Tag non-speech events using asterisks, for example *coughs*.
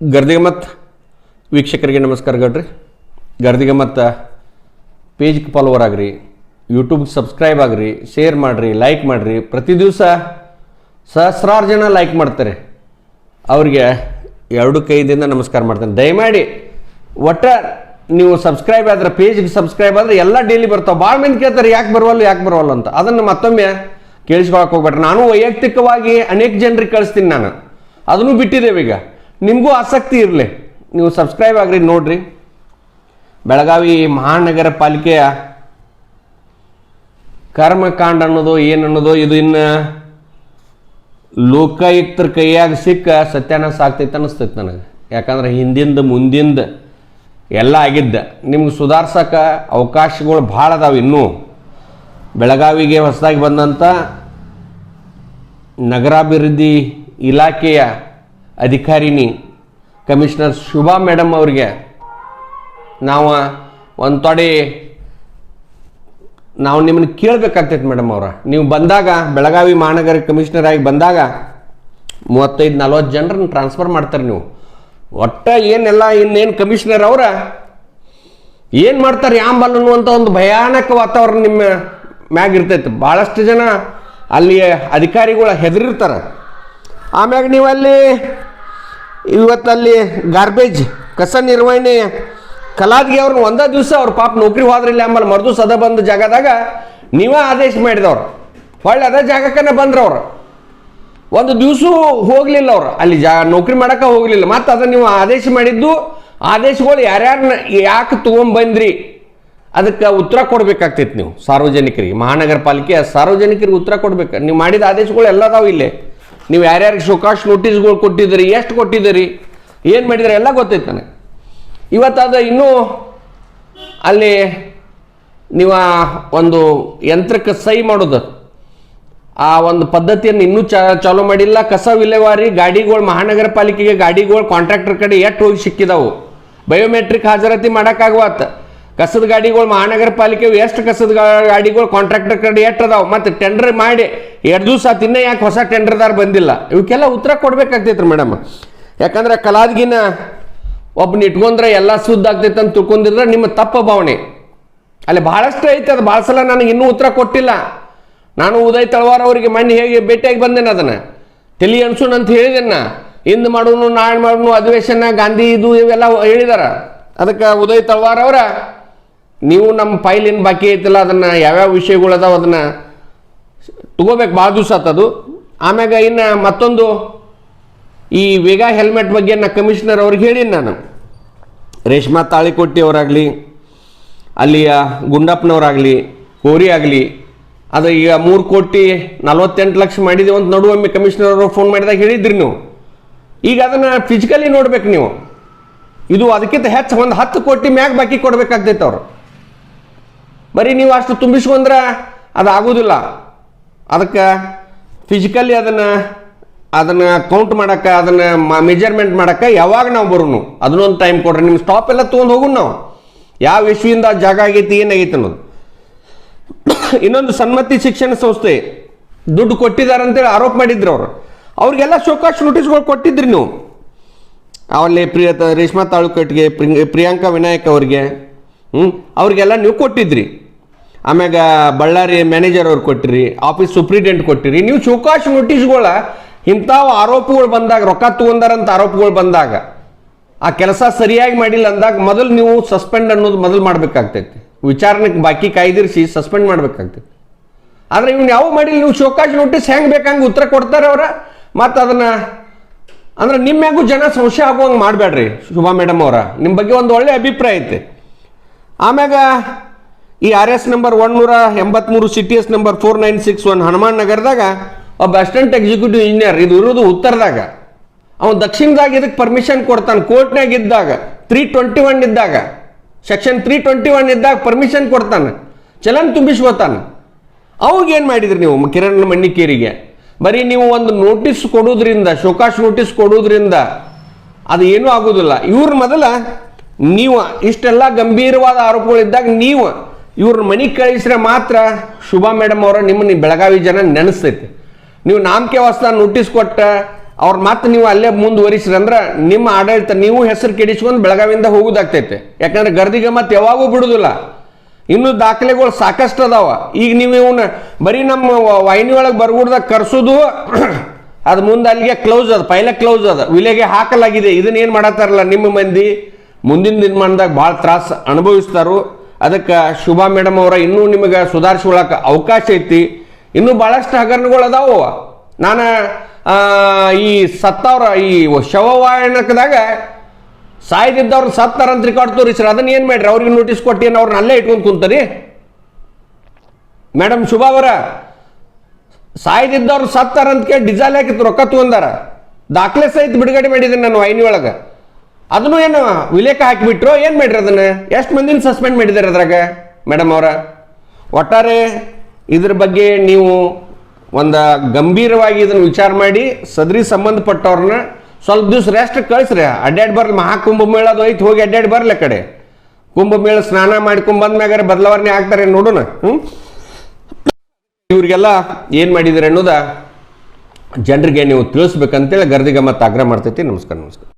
ಗರ್ದಿಗಮತ್ ವೀಕ್ಷಕರಿಗೆ ನಮಸ್ಕಾರ ಗಡ್ರಿ. ಗರ್ದಿಗಮತ್ ಪೇಜ್ಗೆ ಫಾಲೋವರ್ ಆಗ್ರಿ ಯೂಟ್ಯೂಬ್ಗೆ ಸಬ್ಸ್ಕ್ರೈಬ್ ಆಗ್ರಿ ಶೇರ್ ಮಾಡಿರಿ ಲೈಕ್ ಮಾಡಿರಿ. ಪ್ರತಿ ದಿವಸ ಸಹಸ್ರಾರು ಜನ ಲೈಕ್ ಮಾಡ್ತಾರೆ. ಅವ್ರಿಗೆ ಎರಡು ಕೈದಿಂದ ನಮಸ್ಕಾರ ಮಾಡ್ತೇನೆ. ದಯಮಾಡಿ ಒಟ್ಟ ನೀವು ಸಬ್ಸ್ಕ್ರೈಬ್ ಆದ್ರೆ ಪೇಜ್ಗೆ ಸಬ್ಸ್ಕ್ರೈಬ್ ಆದರೆ ಎಲ್ಲ ಡೈಲಿ ಬರ್ತಾವೆ. ಭಾಳ ಮಂದಿ ಕೇಳ್ತಾರೆ, ಯಾಕೆ ಬರುವಲ್ಲ ಯಾಕೆ ಬರುವಲ್ಲ ಅಂತ. ಅದನ್ನು ಮತ್ತೊಮ್ಮೆ ಕೇಳಿಸ್ಕೊಳಕ್ಕೆ ಹೋಗ್ಬೇಡ್ರಿ. ನಾನು ವೈಯಕ್ತಿಕವಾಗಿ ಅನೇಕ ಜನರಿಗೆ ಕಳಿಸ್ತೀನಿ ನಾನು. ಅದನ್ನು ಬಿಟ್ಟಿದ್ದೇವೆ ಈಗ. ನಿಮಗೂ ಆಸಕ್ತಿ ಇರಲಿ. ನೀವು ಸಬ್ಸ್ಕ್ರೈಬ್ ಆಗ್ರಿ, ನೋಡ್ರಿ. ಬೆಳಗಾವಿ ಮಹಾನಗರ ಪಾಲಿಕೆಯ ಕರ್ಮಕಾಂಡ ಅನ್ನೋದು ಏನು ಅನ್ನೋದು ಇದು ಇನ್ನು ಲೋಕಾಯುಕ್ತರ ಕೈಯಾಗ ಸಿಕ್ಕ ಸತ್ಯಾನಾಶ ಆಗ್ತೈತೆ ಅನ್ನಿಸ್ತೈತೆ ನನಗೆ. ಯಾಕಂದ್ರೆ ಹಿಂದಿಂದ ಮುಂದಿಂದ ಎಲ್ಲ ಆಗಿದ್ದ. ನಿಮ್ಗೆ ಸುಧಾರ್ಸಕ್ಕೆ ಅವಕಾಶಗಳು ಭಾಳ ಅದಾವೆ ಇನ್ನೂ. ಬೆಳಗಾವಿಗೆ ಹೊಸದಾಗಿ ಬಂದಂಥ ನಗರಾಭಿವೃದ್ಧಿ ಇಲಾಖೆಯ ಅಧಿಕಾರಿನಿ ಕಮಿಷನರ್ ಶುಭಾ ಮೇಡಮ್ ಅವ್ರಿಗೆ ನಾವು ಒಂದು ತೊಡೆ ನಾವು ನಿಮ್ಮನ್ನು ಕೇಳಬೇಕಾಗ್ತೈತೆ ಮೇಡಮ್ ಅವರ. ನೀವು ಬಂದಾಗ, ಬೆಳಗಾವಿ ಮಹಾನಗರ ಕಮಿಷನರ್ ಆಗಿ ಬಂದಾಗ ಮೂವತ್ತೈದು ನಲ್ವತ್ತು ಜನರನ್ನು ಟ್ರಾನ್ಸ್ಫರ್ ಮಾಡ್ತಾರೆ ನೀವು. ಒಟ್ಟ ಏನೆಲ್ಲ ಇನ್ನೇನು ಕಮಿಷನರ್ ಅವರ? ಏನು ಮಾಡ್ತಾರೆ ಯಾಂಬಲ್ ಅನ್ನುವಂಥ ಒಂದು ಭಯಾನಕ ವಾತಾವರಣ ನಿಮ್ಮ ಮ್ಯಾಗ ಇರ್ತೈತೆ. ಭಾಳಷ್ಟು ಜನ ಅಲ್ಲಿ ಅಧಿಕಾರಿಗಳು ಹೆದರಿರ್ತಾರೆ. ಆಮ್ಯಾಗ ನೀವು ಅಲ್ಲಿ ಇವತ್ತಲ್ಲಿ ಗಾರ್ಬೇಜ್ ಕಸ ನಿರ್ವಹಣೆ, ಕಲಾದ್ಗೆ ಅವ್ರನ್ನ ಒಂದೇ ದಿವಸ ಅವ್ರ ಪಾಪ ನೌಕರಿ ಹೋದ್ರಿಲ್ಲ ಆಮೇಲೆ ಮರ್ದು ಸದ ಬಂದ ಜಾಗದಾಗ ನೀವೇ ಆದೇಶ ಮಾಡಿದವ್ರು. ಹೊಳ್ಳೆ ಅದೇ ಜಾಗಕ್ಕನೆ ಬಂದ್ರು ಅವ್ರು ಒಂದು ದಿವಸ ಹೋಗಲಿಲ್ಲ ಅವ್ರು. ಅಲ್ಲಿ ಜಾ ನೌಕರಿ ಮಾಡಕ್ಕೆ ಹೋಗಲಿಲ್ಲ. ಮತ್ತು ಅದನ್ನ ನೀವು ಆದೇಶ ಮಾಡಿದ್ದು, ಆದೇಶಗಳು ಯಾರ್ಯಾರನ್ನ ಯಾಕೆ ತೊಗೊಂಬಂದ್ರಿ? ಅದಕ್ಕೆ ಉತ್ತರ ಕೊಡ್ಬೇಕಾಗ್ತೈತಿ ನೀವು ಸಾರ್ವಜನಿಕರಿಗೆ. ಮಹಾನಗರ ಪಾಲಿಕೆ ಸಾರ್ವಜನಿಕರಿಗೆ ಉತ್ತರ ಕೊಡ್ಬೇಕು. ನೀವು ಮಾಡಿದ ಆದೇಶಗಳು ಎಲ್ಲ ಅದಾವ ಇಲ್ಲೇ. ನೀವು ಯಾರ್ಯಾರಿಗೆ ಶೋಕಾಶ್ ನೋಟಿಸ್ಗಳು ಕೊಟ್ಟಿದ್ದೀರಿ, ಎಷ್ಟು ಕೊಟ್ಟಿದ್ದೀರಿ, ಏನು ಮಾಡಿದ್ರೆ ಎಲ್ಲ ಗೊತ್ತೈತೆ ನನಗೆ. ಇವತ್ತಾದ ಇನ್ನೂ ಅಲ್ಲಿ ನೀವು ಒಂದು ಯಂತ್ರಕ್ಕೆ ಸಹಿ ಮಾಡೋದು. ಆ ಒಂದು ಪದ್ಧತಿಯನ್ನು ಇನ್ನೂ ಚ ಚಾಲೂ ಮಾಡಿಲ್ಲ. ಕಸ ವಿಲೇವಾರಿ, ಗಾಡಿಗಳು, ಮಹಾನಗರ ಪಾಲಿಕೆಗೆ ಗಾಡಿಗಳು ಕಾಂಟ್ರಾಕ್ಟರ್ ಕಡೆ ಎಷ್ಟು ಹೋಗಿ ಸಿಕ್ಕಿದಾವು. ಬಯೋಮೆಟ್ರಿಕ್ ಹಾಜರಾತಿ ಮಾಡೋಕ್ಕಾಗವತ್ತ. ಕಸದ ಗಾಡಿಗಳು ಮಹಾನಗರ ಪಾಲಿಕೆ ಎಷ್ಟು ಕಸದ ಗಾಡಿಗಳು ಕಾಂಟ್ರಾಕ್ಟರ್ ಕಡೆ ಎಷ್ಟು ಅದಾವೆ? ಮತ್ತು ಟೆಂಡರ್ ಮಾಡಿ ಎರಡು ದಿವಸ ಆತು ಇನ್ನೂ ಯಾಕೆ ಹೊಸ ಟೆಂಡರ್ದಾರ ಬಂದಿಲ್ಲ? ಇವಕ್ಕೆಲ್ಲ ಉತ್ತರ ಕೊಡ್ಬೇಕಾಗ್ತೈತ್ರಿ ಮೇಡಮ್. ಯಾಕಂದ್ರೆ ಕಲಾದ್ಗಿನ ಒಬ್ಬನ ಇಟ್ಕೊಂಡ್ರೆ ಎಲ್ಲ ಸುದ್ದ ಆಗ್ತೈತೆ ಅಂತ ತಿಳ್ಕೊಂಡಿದ್ರೆ ನಿಮ್ಮ ತಪ್ಪ ಭಾವನೆ. ಅಲ್ಲಿ ಬಹಳಷ್ಟು ಐತೆ ಅದು, ಭಾಳ ಸಲ ನನಗೆ ಇನ್ನೂ ಉತ್ತರ ಕೊಟ್ಟಿಲ್ಲ. ನಾನು ಉದಯ್ ತಳವಾರ ಅವರಿಗೆ ಮೊನ್ನೆ ಹೇಗೆ ಭೇಟಿಯಾಗಿ ಬಂದೇನೆ ಅದನ್ನು? ತಲೆ ಅನ್ಸೋಣ ಅಂತ ಹೇಳಿದನ್ನ. ಇಂದು ಮಾಡೋನು, ನಾಳೆ ಮಾಡೋನು ಅಧಿವೇಶನ ಗಾಂಧಿ ಇದು ಇವೆಲ್ಲ ಹೇಳಿದಾರ. ಅದಕ್ಕೆ ಉದಯ್ ತಳವಾರ ಅವರ ನೀವು ನಮ್ಮ ಫೈಲಿನ ಬಾಕಿ ಐತಿಲ್ಲ, ಅದನ್ನು ಯಾವ್ಯಾವ ವಿಷಯಗಳು ಅದಾವ ಅದನ್ನು ತಗೋಬೇಕು, ಭಾಳ ದಿವಸ ಆತದು ಆಮ್ಯಾಗ ಇನ್ನು ಮತ್ತೊಂದು, ಈ ವೇಗಾ ಹೆಲ್ಮೆಟ್ ಬಗ್ಗೆ ನಾ ಕಮಿಷನರ್ ಅವ್ರಿಗೆ ಹೇಳಿನಿ ನಾನು. ರೇಷ್ಮಾ ತಾಳಿಕೊಟ್ಟಿ ಅವರಾಗಲಿ, ಅಲ್ಲಿಯ ಗುಂಡಪ್ಪನವರಾಗಲಿ, ಕೋರಿ ಆಗಲಿ, ಅದು ಈಗ ಮೂರು ಕೋಟಿ ನಲ್ವತ್ತೆಂಟು ಲಕ್ಷ ಮಾಡಿದ್ದೀವಿ ಅಂತ ನಡುವೊಮ್ಮೆ ಕಮಿಷನರ್ ಅವರು ಫೋನ್ ಮಾಡಿದಾಗ ಹೇಳಿದ್ರಿ ನೀವು. ಈಗ ಅದನ್ನು ಫಿಸಿಕಲಿ ನೋಡ್ಬೇಕು ನೀವು. ಇದು ಅದಕ್ಕಿಂತ ಹೆಚ್ಚು ಒಂದು ಹತ್ತು ಕೋಟಿ ಮ್ಯಾಗ ಬಾಕಿ ಕೊಡಬೇಕಾಗ್ತೈತೆ ಅವರು. ಬರೀ ನೀವು ಅಷ್ಟು ತುಂಬಿಸ್ಕೊಂಡ್ರೆ ಅದು ಆಗೋದಿಲ್ಲ ಅದಕ್ಕೆ ಫಿಸಿಕಲಿ ಅದನ್ನು ಅದನ್ನು ಕೌಂಟ್ ಮಾಡೋಕ್ಕೆ, ಅದನ್ನು ಮೆಜರ್ಮೆಂಟ್ ಮಾಡೋಕ್ಕೆ ಯಾವಾಗ ನಾವು ಬರೋನು? ಅದನ್ನೊಂದು ಟೈಮ್ ಕೊಡ್ರಿ. ನಿಮ್ಮ ಸ್ಟಾಪ್ ಎಲ್ಲ ತೊಗೊಂಡು ಹೋಗೋಣ ನಾವು. ಯಾವ ವಿಶ್ವಿಂದ ಜಾಗ ಆಗೈತಿ ಏನಾಗೈತೆ ಅನ್ನೋದು. *coughs* ಇನ್ನೊಂದು ಸನ್ಮತಿ ಶಿಕ್ಷಣ ಸಂಸ್ಥೆ. ದುಡ್ಡು ಕೊಟ್ಟಿದ್ದಾರೆ ಅಂತೇಳಿ ಆರೋಪ ಮಾಡಿದ್ರು ಅವರು. ಅವ್ರಿಗೆಲ್ಲ ಶೋಕಾಶ್ ನೋಟಿಸ್ಗಳು ಕೊಟ್ಟಿದ್ರಿ ನೀವು. ಅವಲ್ಲಿ ಪ್ರಿಯ ರೇಷ್ಮಾ ತಾಳುಕಟ್ಟಿಗೆ ಪ್ರಿಯಾಂಕಾ ವಿನಾಯಕ್ ಅವ್ರಿಗೆ. ಹ್ಞೂ ಅವ್ರಿಗೆಲ್ಲ ನೀವು ಕೊಟ್ಟಿದ್ರಿ. ಆಮ್ಯಾಗ ಬಳ್ಳಾರಿ ಮ್ಯಾನೇಜರ್ ಅವ್ರು ಕೊಟ್ಟಿರಿ ಆಫೀಸ್ ಸೂಪ್ರಿಟೆಂಟ್ ಕೊಟ್ಟಿರಿ, ನೀವು ಚೌಕಾಶ್ ನೋಟಿಸ್ಗಳ ಇಂಥವು ಆರೋಪಗಳು ಬಂದಾಗ, ರೊಕ್ಕ ತಗೊಂಡಾರಂತ ಆರೋಪಗಳು ಬಂದಾಗ, ಆ ಕೆಲಸ ಸರಿಯಾಗಿ ಮಾಡಿಲ್ಲ ಅಂದಾಗ ಮೊದಲು ನೀವು ಸಸ್ಪೆಂಡ್ ಅನ್ನೋದು ಮೊದಲು ಮಾಡಬೇಕಾಗ್ತೈತಿ. ವಿಚಾರಣೆಗೆ ಬಾಕಿ ಕಾಯ್ದಿರಿಸಿ ಸಸ್ಪೆಂಡ್ ಮಾಡಬೇಕಾಗ್ತೈತಿ. ಆದರೆ ಇವ್ನು ಯಾವ ಮಾಡಿಲ್ಲ, ನೀವು ಶೋಕಾಶ್ ನೋಟಿಸ್ ಹೆಂಗೆ ಬೇಕಂಗೆ ಉತ್ತರ ಕೊಡ್ತಾರೆ ಅವರ? ಮತ್ತು ಅದನ್ನು, ಅಂದ್ರೆ ನಿಮ್ಮ ಮ್ಯಾಗೂ ಜನ ಸಂಶಯ ಆಗುವಂಗೆ ಮಾಡಬೇಡ್ರಿ ಶುಭಾ ಮೇಡಮ್ ಅವರ. ನಿಮ್ಮ ಬಗ್ಗೆ ಒಂದು ಒಳ್ಳೆ ಅಭಿಪ್ರಾಯ ಐತೆ. ಆಮ್ಯಾಗ ಈ ಆರ್ ಎಸ್ ನಂಬರ್ ಒನ್ನೂರ ಎಂಬತ್ಮೂರು C T S number four nine six one Hanuman ನಗರದಾಗ ಒಬ್ಬ ಅಸಿಸ್ಟೆಂಟ್ ಎಕ್ಸಿಕ್ಯೂಟಿವ್ ಇಂಜಿನಿಯರ್ ಇದು ಇರೋದು ಉತ್ತರದಾಗ. ಅವನು ದಕ್ಷಿಣದಾಗ ಇದಕ್ಕೆ ಪರ್ಮಿಷನ್ ಕೊಡ್ತಾನೆ. ಕೋರ್ಟ್ನಾಗ ಇದ್ದಾಗ ತ್ರೀ ಟ್ವೆಂಟಿ ಒನ್ ಇದ್ದಾಗ ಸೆಕ್ಷನ್ ತ್ರೀ ಟ್ವೆಂಟಿ ಒನ್ ಇದ್ದಾಗ ಪರ್ಮಿಷನ್ ಕೊಡ್ತಾನೆ. ಚಲನ್ ತುಂಬಿಸ್ಕೋತಾನೆ. ಏನು ಮಾಡಿದ್ರಿ ನೀವು, ಕಿರಣ್ ಮಣ್ಣಿಕೇರಿಗೆ? ಬರೀ ನೀವು ಒಂದು ನೋಟಿಸ್ ಕೊಡೋದ್ರಿಂದ, ಶೋಕಾಶ್ ನೋಟಿಸ್ ಕೊಡೋದ್ರಿಂದ, ಅದು ಏನೂ ಆಗೋದಿಲ್ಲ. ಇವ್ರ ಮೊದಲ ನೀವು ಇಷ್ಟೆಲ್ಲ ಗಂಭೀರವಾದ ಆರೋಪಗಳಿದ್ದಾಗ ನೀವು ಇವ್ರನ್ನ ಮನೆಗೆ ಕಳಿಸಿದ್ರೆ ಮಾತ್ರ ಶುಭಾ ಮೇಡಮ್ ಅವರ ನಿಮ್ಮನ್ನ ಬೆಳಗಾವಿ ಜನ ನೆನೆಸ್ತೈತಿ. ನೀವು ನಾಮಕೆ ವಾಸ್ತ ನೋಟಿಸ್ ಕೊಟ್ಟ ಅವ್ರ ಮತ್ತೆ ನೀವು ಅಲ್ಲೇ ಮುಂದುವರಿಸ್ರಿ ಅಂದ್ರೆ ನಿಮ್ಮ ಆಡಳಿತ ನೀವು ಹೆಸರು ಕೆಡಿಸ್ಕೊಂಡು ಬೆಳಗಾವಿಯಿಂದ ಹೋಗುದಾಗ್ತೈತೆ. ಯಾಕಂದ್ರೆ ಗರ್ದಿಗೆ ಮತ್ತೆ ಯಾವಾಗೂ ಬಿಡುದಿಲ್ಲ. ಇನ್ನು ದಾಖಲೆಗಳು ಸಾಕಷ್ಟು ಅದಾವ. ಈಗ ನೀವು ಇವನ್ನ ಬರೀ ನಮ್ಮ ವಾಹಿನಿ ಒಳಗೆ ಬರ್ಗುಡ್ದಾಗ ಕರ್ಸೋದು ಅದು ಮುಂದೆ ಅಲ್ಲಿಗೆ ಕ್ಲೋಸ್ ಅದ ಪೈಲೆ ಕ್ಲೋಸ್ ಅದ. ವಿಲೆಗೆ ಹಾಕಲಾಗಿದೆ. ಇದನ್ನ ಏನು ಮಾಡತ್ತಾರಲ್ಲ ನಿಮ್ಮ ಮಂದಿ? ಮುಂದಿನ ದಿನಮಾನದಾಗ ಭಾಳ ತ್ರಾಸ ಅನುಭವಿಸ್ತಾರು. ಅದಕ್ಕೆ ಶುಭಾ ಮೇಡಮ್ ಅವರ ಇನ್ನೂ ನಿಮಗೆ ಸುಧಾರಿಸ್ಕೊಳಕ್ಕೆ ಅವಕಾಶ ಐತಿ. ಇನ್ನೂ ಭಾಳಷ್ಟು ಹಗರಣಗಳು ಅದಾವು. ನಾನು ಈ ಸತ್ತವ್ರ, ಈ ಶವವಾಯಣಕದಾಗ ಸಾಯ್ದಿದ್ದವ್ರು ಸತ್ತಾರ ಅಂತ ರೆಕಾರ್ಡ್ ತೋರಿಸ್ರಿ. ಅದನ್ನ ಏನು ಮಾಡ್ರಿ? ಅವ್ರಿಗೆ ನೋಟಿಸ್ ಕೊಟ್ಟೇನು ಅವ್ರನ್ನ ಅಲ್ಲೇ ಇಟ್ಕೊಂಡು ಕುಂತರಿ? ಮೇಡಮ್ ಶುಭಾ ಅವರ ಸಾಯ್ದಿದ್ದವ್ರು ಸತ್ತಾರ ಅಂತ ಕೇಳಿ ಡಿಸೈಲ್ ಹಾಕಿತ್ತು, ರೊಕ್ಕ ತಗೊಂಡಾರ. ದಾಖಲೆ ಸಹಿತ ಬಿಡುಗಡೆ ಮಾಡಿದ್ದೀನಿ ನಾನು ವಾಹಿನಿ ಒಳಗೆ ಅದನ್ನು ಏನು ವಿಲೇಖ ಹಾಕಿಬಿಟ್ರು? ಏನು ಮಾಡಿರಿ ಅದನ್ನ? ಎಷ್ಟು ಮಂದಿನ ಸಸ್ಪೆಂಡ್ ಮಾಡಿದ್ದಾರೆ ಅದ್ರಾಗ? ಮೇಡಮ್ ಅವರ? ಒಟ್ಟಾರೆ ಇದ್ರ ಬಗ್ಗೆ ನೀವು ಒಂದು ಗಂಭೀರವಾಗಿ ಇದನ್ನು ವಿಚಾರ ಮಾಡಿ, ಸದರಿ ಸಂಬಂಧಪಟ್ಟವ್ರನ್ನ ಸ್ವಲ್ಪ ದಿವಸ ರೆಸ್ಟ್ ಕಳಿಸ್ರಿ. ಅಡ್ಡಾಡಿ ಬರ್ಲಿ ಮಹಾಕುಂಭಮೇಳದು ಐತಿ, ಹೋಗಿ ಅಡ್ಡಾಡಿ ಬರಲಿ ಕಡೆ. ಕುಂಭಮೇಳ ಸ್ನಾನ ಮಾಡ್ಕೊಂಡು ಬಂದ್ಮ್ಯಾಗಾರೆ ಬದಲಾವಣೆ ಆಗ್ತಾರೆ ನೋಡೋಣ ಹ್ಞೂ ಇವ್ರಿಗೆಲ್ಲ ಏನು ಮಾಡಿದ್ದಾರೆ ಅನ್ನೋದ ಜನರಿಗೆ ನೀವು ತಿಳಿಸ್ಬೇಕಂತೇಳಿ ಗರ್ದಿಗೆ ಮತ್ತೆ ಆಗ್ರಹ ಮಾಡ್ತೈತಿ. ನಮಸ್ಕಾರ ನಮಸ್ಕಾರ.